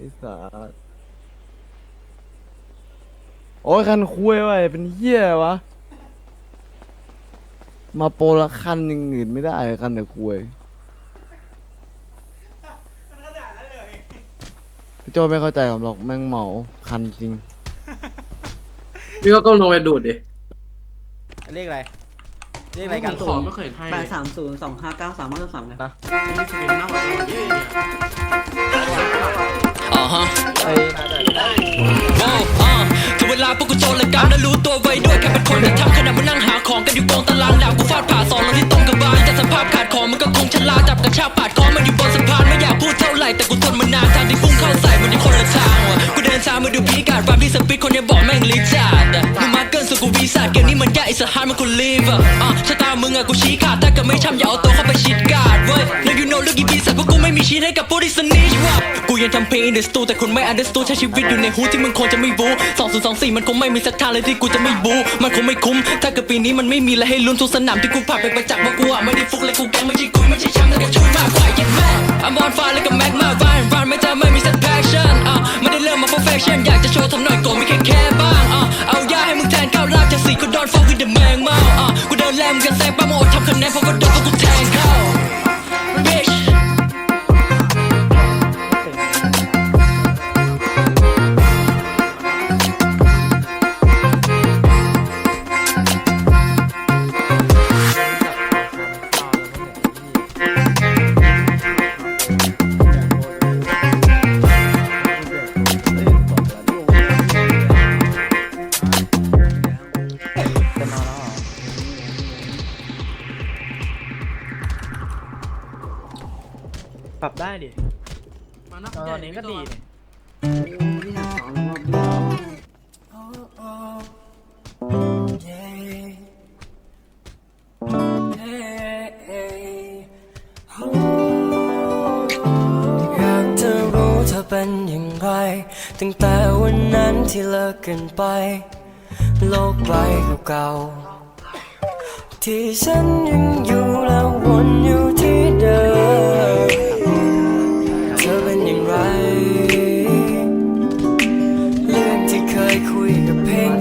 ไอ้สัสโอ้ยคันคุยว่ะเป็นเหี้ยวะ มาโปรละคันอยังอื่นไม่ได้คันแต่คุยพี่โจไม่เข้าใจผมหรอกแม่งเหมาคันจริง พี่ก็ก้มลงไปดูดดิเรียกอะไร เรียกอะไรกันขอไม่เคยให้แปดสามศูนย์สองห้าเก้าสามห้าสามนะไม่เคยมากกว่านี้อ่าฮะไอ้โอ้อ่าถึงเวลาพวกกูโจรและกรรมและรู้ตัวไว้ด้วยแค่เป็นคนที่ทำขณะมานั่งหาของกันอยู่กองตารางดาวกูฟาดผ่าสอนลงที่ต้นกระบาลแต่สภาพขาดของมันก็คงชะลาจับกระชากปาดคอมันอยู่บนสะพานไม่อยากพูดเท่าไหร่แต่กู สุกูวีซ่เกมนี้มันยากไอ้สหารมันกูลีฟอะอะชะตามึงอะกูชี้ขาดถ้าเกิดไม่ช้ำอย่าเอาตัวเข้าไปชิดกาดเว้ยแล้ว you know เรื่องอีปีศาจพวกกูไม่มีชีตให้กับพวกที่สนิทว่ะกูยังทำเพลง in the stu แต่คนไม่ understood ใช้ชีวิตอยู่ในหูที่มึงคงจะไม่รู้สองศูนย์สองสี่มันคงไม่มีสักทางเลยที่กูจะไม่บูมันคงไม่คุ้ม ถ้าเกิดปีนี้มันไม่มีอะไรให้ลุ้นทุกสนามที่กูผ่านไปประจักษ์ว่ากูอะไม่ได้ฟุกเลยกูแกล้งไม่ใช่กุยไม่ใช่ชมป์แต่ก็ช่วยมากกว่าเย็นแม่ I'm on fire เลยกับแม็กมาบ้านบ้านไม่เจอไม่มีสัก passion อะ ได้ดิมานับตอนนี้ก็ดีนี่ไม่อยากสอนรอบเดียวอยากจะรู้เธอเป็นอย่างไร ตั้งแต่วันนั้นที่เลิกกันไป โลกใบเก่าๆที่ฉันยังอยู่และวนอยู่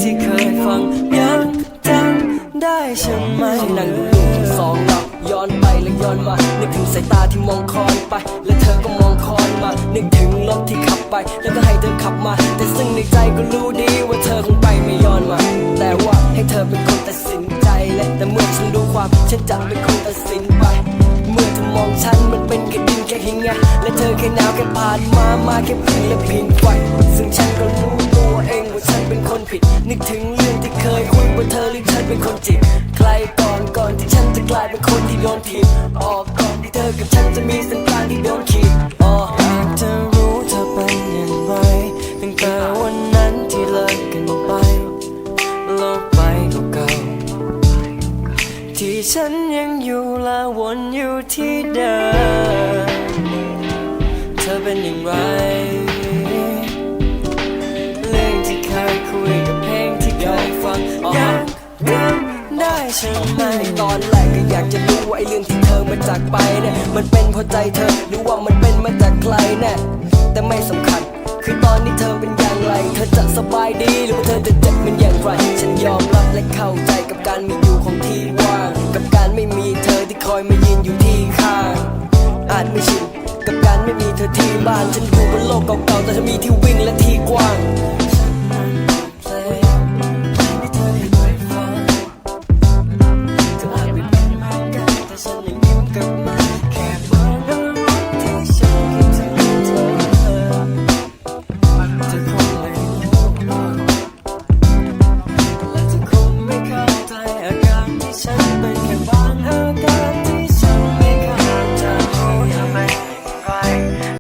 ที่เคยฟังยังจำได้ใช่ไหมนั่งดูลูกสองเราย้อนไปและย้อนมา นึกถึงสายตาที่มองคอนไป และเธอก็มองคอนมา นึกถึงรถที่ขับไป แล้วก็ให้เธอขับมา แต่ซึ่งในใจก็รู้ดีว่าเธอคงไปไม่ย้อนมา แต่ว่าให้เธอเป็นคนตัดสินใจและแต่เมื่อฉันรู้ความฉันจะเป็นคนตัดสินไป เมื่อเธอมองฉันมันเป็นแค่ดินแค่หินไงและเธอแค่หนาวแค่ผ่านมามาแค่เพิงและเพิงไฟซึ่งฉันก็รู้ เองว่าฉันเป็นคนผิด นึกถึงเรื่องที่เคยคุยว่าเธอหรือฉันเป็นคนจีบใครก่อนก่อนที่ฉันจะกลายเป็นคนที่โดนถีบออกก่อนที่เธอกับฉันจะมีเส้นทางที่โดนขีดออกอยากจะรู้เธอเป็นอย่างไรตั้งแต่วันนั้นที่เลิกกันไปโลกใบเก่าๆที่ฉันยังอยู่และวนอยู่ที่เดิมเธอเป็นอย่างไร ใช่ไหมตอนแรกก็อยากจะรู้ว่าไอ้เรื่องที่เธอมาจากไปเนี่ยมันเป็นเพราะใจเธอหรือว่ามันเป็นมาจากใครแน่แต่ไม่สำคัญ คือตอนนี้เธอเป็นอย่างไร เธอจะสบายดีหรือว่าเธอจะเจ็บเป็นอย่างไร ฉันยอมรับและเข้าใจกับการมีอยู่ของที่ว่าง กับการไม่มีเธอที่คอยมายืนอยู่ที่ข้าง อาจไม่ชินกับการไม่มีเธอที่บ้าน ฉันอยู่บนโลกเก่าๆแต่ฉันมีที่วิ่งและที่กอด